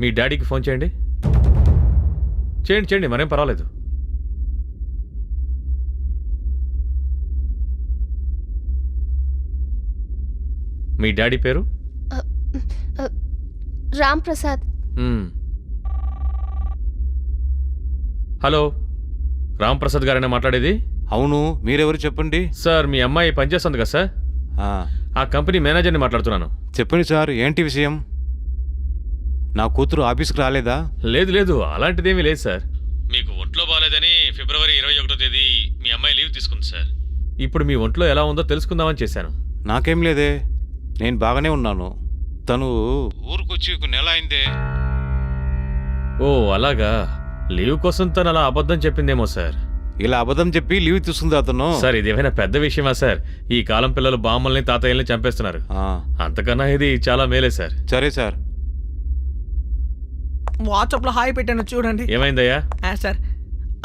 మీ డాడీకి ఫోన్ చేయండి. చేయండి చేయండి మరేం పర్వాలేదు. మీ డాడీ పేరు? రామ్ ప్రసాద్. హలో రామ్ ప్రసాద్ గారైనా మాట్లాడేది? అవును మీరెవరు చెప్పండి? సార్ మీ అమ్మాయి పనిచేస్తుంది కదా సార్. ఆ, ఆ కంపెనీ మేనేజర్ని మాట్లాడుతున్నాను. చెప్పండి సార్ ఏంటి విషయం? నా కూతురు ఆఫీస్కి రాలేదా? లేదు లేదు. అలాంటిదేమీ లేదు సార్. మీకు ఒంట్లో బాగాలేదని ఫిబ్రవరి ఇరవై ఒకటో తేదీ మీ అమ్మాయి లీవ్ తీసుకుంది సార్. ఇప్పుడు మీ ఒంట్లో ఎలా ఉందో తెలుసుకుందామని చేశాను. నాకేం లేదే. నేను బాగానే ఉన్నాను. తను ఊరికొచ్చి ఒక నెల అయిందే. ఓ అలాగా. లీవ్ కోసం తను అలా అబద్ధం చెప్పిందేమో సార్. ఇలా అబద్ధం చెప్పి లీవ్ తీసుకుంది అతను. సార్ ఇదేమైనా పెద్ద విషయమా సార్? ఈ కాలం పిల్లలు బామ్మల్ని తాతయ్యల్ని చంపేస్తున్నారు. ఆ, అంతకన్నా ఇది చాలా మేలే సార్. సరే సార్. వాట్సాప్లో హాయ్ పెట్టాను చూడండి. ఏమైందయ్యా? ఆ, సార్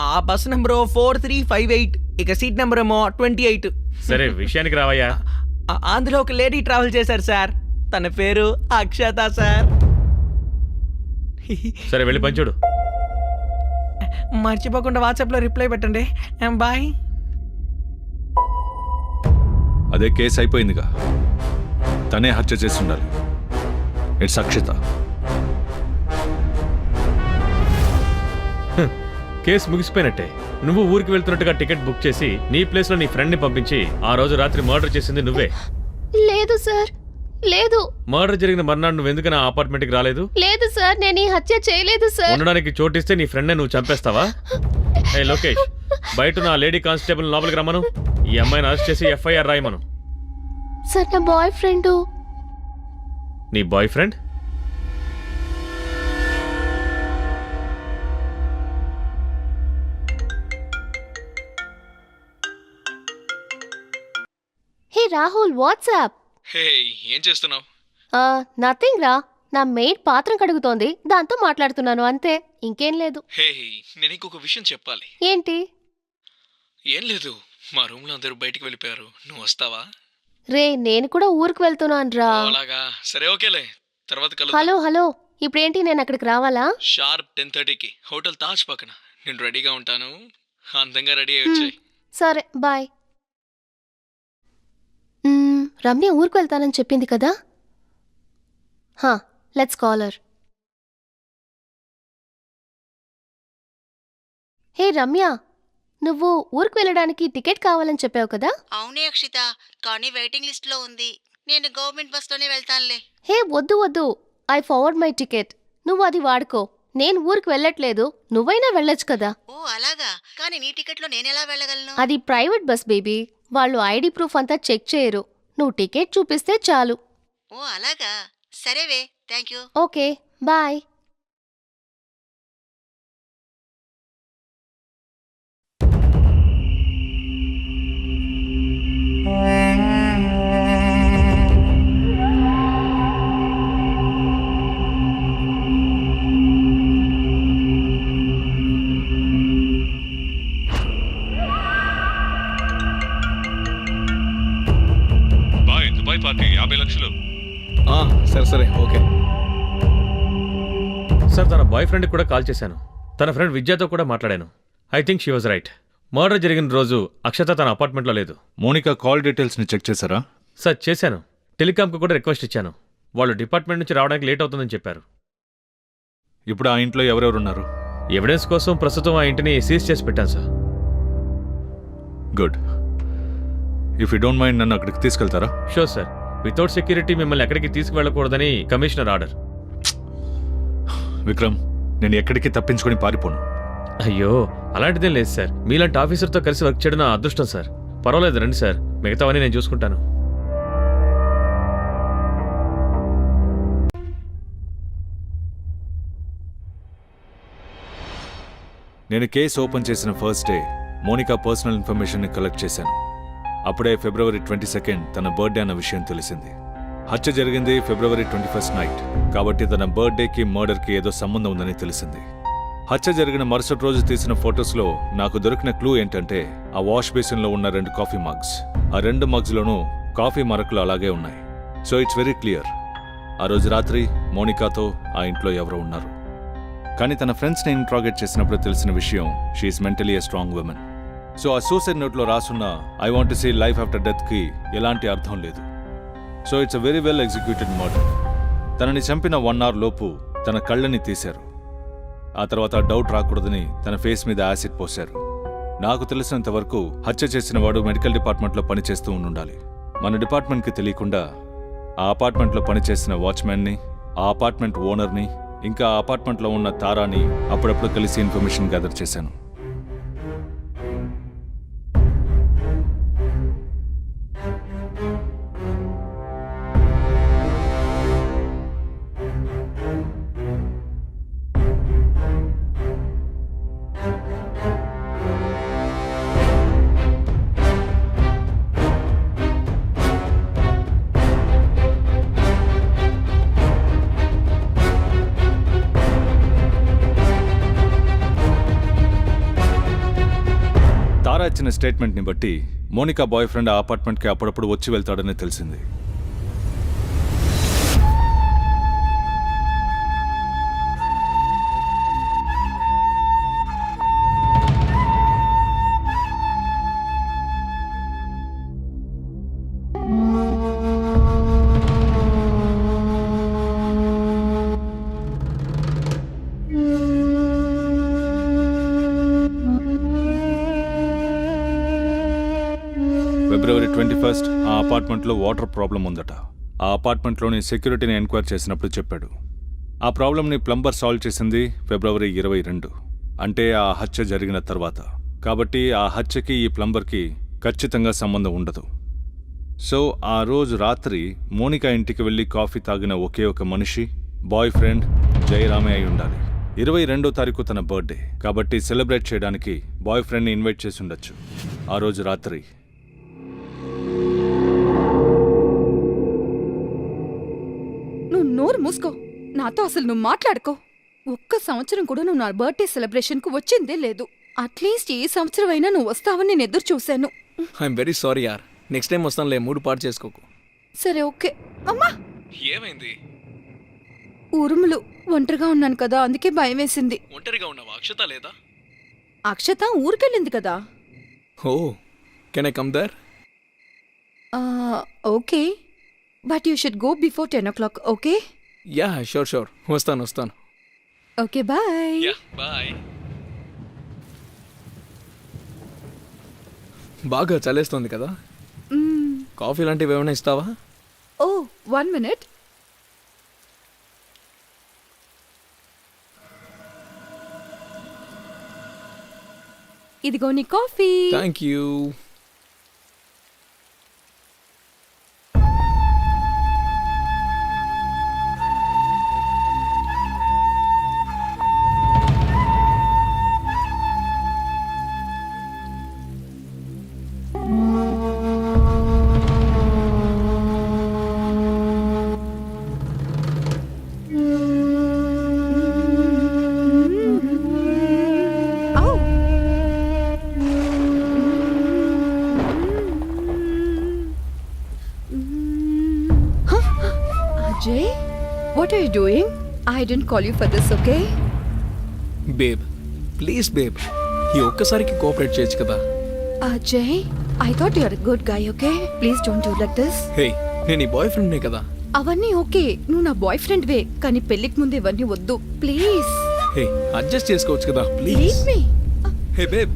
ఆ bus number four three five eight ఇక సీట్ నెంబర్ ఏమో ట్వంటీ ఎయిట్. సరే విషయానికి రావయ్యా. అందులో ఒక లేడీ ట్రావెల్ చేశారు సార్. తన పేరు అక్షత సార్. సరే వెళ్ళి పంచుడు మర్చిపోకుండా వాట్సాప్లో రిప్లై పెట్టండి. బాయ్. అదే కేసు అయిపోయిందిగా. తనే హత్య చేసి ఉండాలి. ఇట్స్ అక్షిత. కేసు ముగిసిపోయినట్టే. నువ్వు ఊరికి వెళ్తున్నట్టుగా టికెట్ బుక్ చేసి నీ ప్లేస్లో నీ ఫ్రెండ్ని పంపించి ఆ రోజు రాత్రి మర్డర్ చేసింది నువ్వే. లేదు సార్. లేదు. మర్డర్ జరిగిన మర్నాడు నువ్వు ఎందుకు నా అపార్ట్మెంట్కి రాలేదు? లేదు సార్ నేను ఈ హత్య చేయలేదు సార్. ఉండడానికి చోటిస్తే నీ ఫ్రెండ్ నువ్వు చంపేస్తావా? ఏ లోకేష్ బయట నా లేడీ కానిస్టేబుల్ లోపలికి రమ్మను. ఈ అమ్మాయిని అరెస్ట్ చేసి ఎఫ్ఐఆర్ రాయమను. సార్ నా బాయ్ ఫ్రెండ్. నీ boyfriend? Rahul WhatsApp. Hey ఏం చేస్తున్నావు? నథింగ్ రా. నా మెయిడ్ పాత్రం కడుగుతోంది. దాంతో మాట్లాడుతున్నాను అంతే. ఇంకేం లేదు. హే నేను ఇంకొక విషయం చెప్పాలి. ఏంటి? ఏం లేదు. మా రూమ్లో అందరూ బయటికి వెళ్ళిపోయారు. నువ్వు వస్తావా? రే నేను కూడా ఊరికి వెళ్తున్నాను రా. అలాగా. సరే ఓకేలే. తర్వాత హలో హలో. ఇప్పుడేంటి నేను అక్కడికి రావాలా? షార్ప్ టెన్ థర్టీకి. హోటల్ తాజ్ పక్కన. నేను రెడీగా ఉంటాను. అందంగా రెడీ అయ్యి వచ్చాయి. సరే బాయ్. రమ్య ఊరికి వెళ్తానని చెప్పింది కదా? హా లెట్స్ కాలర్ హే రమ్య నువ్వు ఊరికి వెళ్ళడానికి టికెట్ కావాలని చెప్పావు కదా? అవునే అక్షిత కానీ వెయిటింగ్ లిస్ట్లో ఉంది. నేను గవర్నమెంట్ బస్లోనే వెళ్తానులే. హే వద్దు వద్దు. ఐ ఫార్వర్డ్ మై టికెట్ నువ్వు అది వాడుకో. నేను ఊరికి వెళ్ళట్లేదు. నువ్వైనా వెళ్ళొచ్చు కదా? ఓ అలాగా. కానీ నీ టికెట్లో నేనెలా వెళ్ళగలను? అది ప్రైవేట్ బస్ బేబీ వాళ్ళు ఐడి ప్రూఫ్ అంతా చెక్ చేయరు. నువ్వు టికెట్ చూపిస్తే చాలు. ఓ అలాగా. సరేవే thank you okay bye bye. Friend కూడా కాల్ చేశాను. తన ఫ్రెండ్ విద్యతో కూడా మాట్లాడాను. I think she was right murder జరిగిన రోజు అక్షత తన అపార్ట్మెంట్లో లేదు. మోనికా కాల్ డీటెయిల్స్ని చెక్ చేశారా? సార్ చేశాను. టెలికాంకు కూడా రిక్వెస్ట్ ఇచ్చాను. వాళ్ళు డిపార్ట్మెంట్ నుంచి రావడానికి లేట్ అవుతుందని చెప్పారు. ఇప్పుడు ఆ ఇంట్లో ఎవరెవరు ఉన్నారు? ఎవిడెన్స్ కోసం ప్రస్తుతం ఆ ఇంటిని సీజ్ చేసి పెట్టాను sir. Good if you don't mind నన్ను అక్కడికి తీసుకెళ్తారా? షూర్ సార్ వితౌట్ సెక్యూరిటీ మిమ్మల్ని ఎక్కడికి తీసుకువెళ్ళకూడదని కమిషనర్ ఆర్డర్ విక్రమ్ నేను ఎక్కడికి తప్పించుకొని పారిపోను. అయ్యో అలాంటిదేం లేదు సార్. మీలాంటి ఆఫీసర్తో కలిసి వర్క్ చేయడం నా అదృష్టం సార్. పర్వాలేదు రండి సార్. మిగతావన్నీ నేను చూసుకుంటాను. నేను కేసు ఓపెన్ చేసిన ఫస్ట్ డే మోనికా పర్సనల్ ఇన్ఫర్మేషన్ని కలెక్ట్ చేశాను. అప్పుడే ఫిబ్రవరి ట్వంటీ సెకండ్ తన బర్త్డే అన్న విషయం తెలిసింది. హత్య జరిగింది ఫిబ్రవరి ట్వంటీ ఫస్ట్ నైట్ కాబట్టి తన బర్త్డేకి మర్డర్కి ఏదో సంబంధం ఉందని తెలిసింది. హత్య జరిగిన మరుసటి రోజు తీసిన ఫొటోస్లో నాకు దొరికిన క్లూ ఏంటంటే ఆ వాష్ బేసిన్లో ఉన్న రెండు కాఫీ మగ్స్. ఆ రెండు మగ్స్లోనూ కాఫీ మరకలు అలాగే ఉన్నాయి. So it's very clear. ఆ రోజు రాత్రి మోనికాతో ఆ ఇంట్లో ఎవరో ఉన్నారు. కానీ తన ఫ్రెండ్స్ని ఇంట్రాగేట్ చేసినప్పుడు తెలిసిన విషయం she is mentally a strong woman so ఆ సూసైడ్ నోట్లో రాసున్న I want see life after డెత్కి ఎలాంటి అర్థం లేదు. So it's uh very well executed murder తనని చంపిన వన్ అవర్ లోపు తన కళ్ళని తీశారు. ఆ తర్వాత డౌట్ రాకూడదని తన ఫేస్ మీద యాసిడ్ పోశారు. నాకు తెలిసినంత వరకు హత్య చేసిన వాడు మెడికల్ డిపార్ట్మెంట్లో పనిచేస్తూ ఉండాలి మన డిపార్ట్మెంట్కి తెలియకుండా ఆ అపార్ట్మెంట్లో పనిచేసిన వాచ్మెన్ని ఆ అపార్ట్మెంట్ ఓనర్ని ఇంకా ఆ అపార్ట్మెంట్లో ఉన్న తారాని అప్పుడప్పుడు కలిసి ఇన్ఫర్మేషన్ గ్యాదర్ చేశాను. తారా ఇచ్చిన స్టేట్మెంట్ని బట్టి మోనికా బాయ్ ఫ్రెండ్ ఆ అపార్ట్మెంట్కి అప్పుడప్పుడు వచ్చి వెళ్తాడని తెలిసింది. ఫిబ్రవరి ట్వంటీ ఫస్ట్ ఆ అపార్ట్మెంట్లో వాటర్ ప్రాబ్లం ఉందట. ఆ అపార్ట్మెంట్లోని సెక్యూరిటీని ఎంక్వైర్ చేసినప్పుడు చెప్పాడు. ఆ ప్రాబ్లంని ప్లంబర్ సాల్వ్ చేసింది ఫిబ్రవరి ఇరవై రెండు. అంటే ఆ హత్య జరిగిన తర్వాత. కాబట్టి ఆ హత్యకి ఈ ప్లంబర్కి ఖచ్చితంగా సంబంధం ఉండదు. సో ఆ రోజు రాత్రి మోనికా ఇంటికి వెళ్ళి కాఫీ తాగిన ఒకే ఒక మనిషి బాయ్ ఫ్రెండ్ జయరామే అయి ఉండాలి. ఇరవై రెండో తారీఖు తన బర్త్డే. కాబట్టి సెలబ్రేట్ చేయడానికి బాయ్ ఫ్రెండ్ని ఇన్వైట్ చేసి ఉండొచ్చు. ఆ రోజు రాత్రి మూసుకో. నాతో అసలు నువ్వు మాట్లాడుకో. ఒక్క సంవత్సరం కూడా నువ్వు నా బర్త్డే సెలబ్రేషన్కు వచ్చిందే లేదు. అట్లీస్ట్ ఏ సంవత్సరం అయినా నువ్వు వస్తావని నేను ఎదురు చూశాను. ఐఎమ్ వెరీ సారీ యార్. నెక్స్ట్ టైం వస్తానులే మూడు పాటు చేసుకోకు. సరే ఓకే. అమ్మా! ఏమైంది? ఉరుములు. ఒంటరిగా ఉన్నాను కదా అందుకే భయం వేసింది. ఒంటరిగా ఉన్నావా? అక్షత లేదా? అక్షత ఊరికెళ్ళింది కదా. Oh can I come there? ఆ, okay. But you should go before ten o'clock okay? Yeah sure sure. వస్తాను వస్తాను. Okay bye. Yeah bye. బాగా చలేస్తుంది కదా? కాఫీ లాంటివి ఏమైనా ఇస్తావా? Oh one minute. ఇదిగో నీ coffee. Thank you I didn't call you for this, okay? Babe please babe ఈ ఒక్కసారికి కోఆపరేట్ చేయొచ్చు కదా. Ajay, I thought you're a good guy, okay? Please don't do like this. హే నేను ఈ బాయ్ ఫ్రెండ్నే కదా. అవన్నీ ఓకే. నువ్వు నా బాయ్ ఫ్రెండ్ వే కానీ పెళ్ళికి ముందు ఇవన్నీ వద్దు. ప్లీజ్ హే అడ్జస్ట్ చేసుకోవచ్చు కదా please me hey babe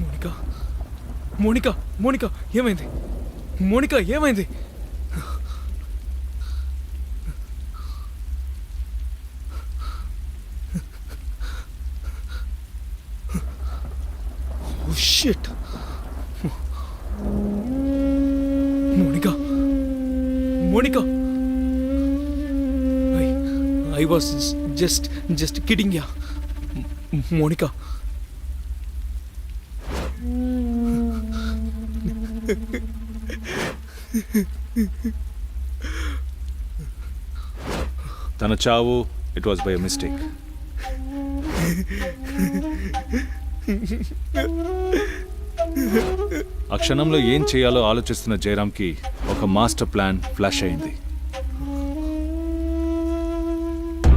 Monica Monica Monica ఏమైంది? మోనికా ఏమైంది Oh shit. Monica. Monica. I, I was just just kidding తన చావు ఇట్ వాస్ బై మిస్టేక్ ఆ క్షణంలో ఏం చేయాలో ఆలోచిస్తున్న జయరామ్కి ఒక మాస్టర్ ప్లాన్ ఫ్లాష్ అయింది.